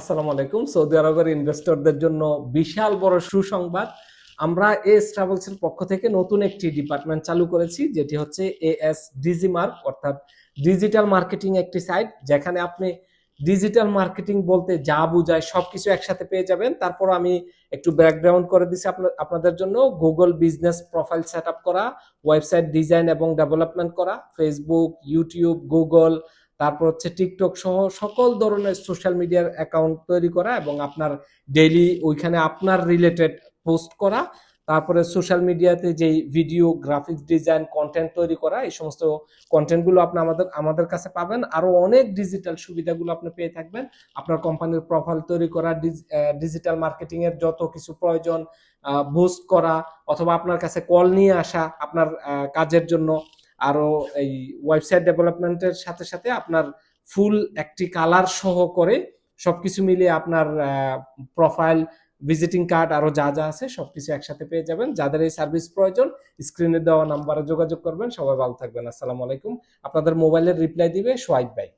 আসসালামু আলাইকুম। সৌদি আরবের ইনভেস্টরদের জন্য বিশাল বড় সুসংবাদ। আমরা এস ট্রাভেলস এর পক্ষ থেকে নতুন একটি ডিপার্টমেন্ট চালু করেছি, যেটি হচ্ছে এএস ডিজিমার্ক, অর্থাৎ ডিজিটাল মার্কেটিং একটি সাইট যেখানে আপনি ডিজিটাল মার্কেটিং বলতে যা বোঝায় সবকিছু একসাথে পেয়ে যাবেন। তারপর আমি একটু ব্যাকগ্রাউন্ড করে দিছি আপনা- আপনাদের জন্য। গুগল বিজনেস প্রোফাইল সেট করা ওয়েবসাইট ডিজাইন এবং ডেভেলপমেন্ট করা ফেসবুক ইউটিউব গুগল তারপর হচ্ছে টিকটক সহ সকল ধরনের সোশ্যাল মিডিয়ার অ্যাকাউন্ট তৈরি করা এবং আপনার ডেইলি ওইখানে আপনার রিলেটেড পোস্ট করা। তারপরে সোশ্যাল মিডিয়াতে যেই ভিডিও গ্রাফিক্স ডিজাইন কন্টেন্ট তৈরি করা, এই সমস্ত কন্টেন্টগুলো আপনি আমাদের আমাদের কাছে পাবেন। আরও অনেক ডিজিটাল সুবিধাগুলো আপনি পেয়ে থাকবেন। আপনার কোম্পানির প্রোফাইল তৈরি করা ডিজিটাল মার্কেটিং এর যত কিছু প্রয়োজন বুস্ট করা, অথবা আপনার কাছে কল নিয়ে আসা, আপনার কাজের জন্য আরও এই ওয়েবসাইট ডেভেলপমেন্টের সাথে সাথে আপনার ফুল একটি কালার সহ করে সবকিছু মিলিয়ে আপনার প্রোফাইল ভিজিটিং কার্ড আরও যা যা আছে সবকিছু একসাথে পেয়ে যাবেন। যাদের এই সার্ভিস প্রয়োজন স্ক্রিনে দেওয়া নাম্বারে যোগাযোগ করবেন। সবাই ভালো থাকবেন। আসসালামু আলাইকুম। আপনাদের মোবাইলের রিপ্লাই দিবে সোয়াইব ভাই।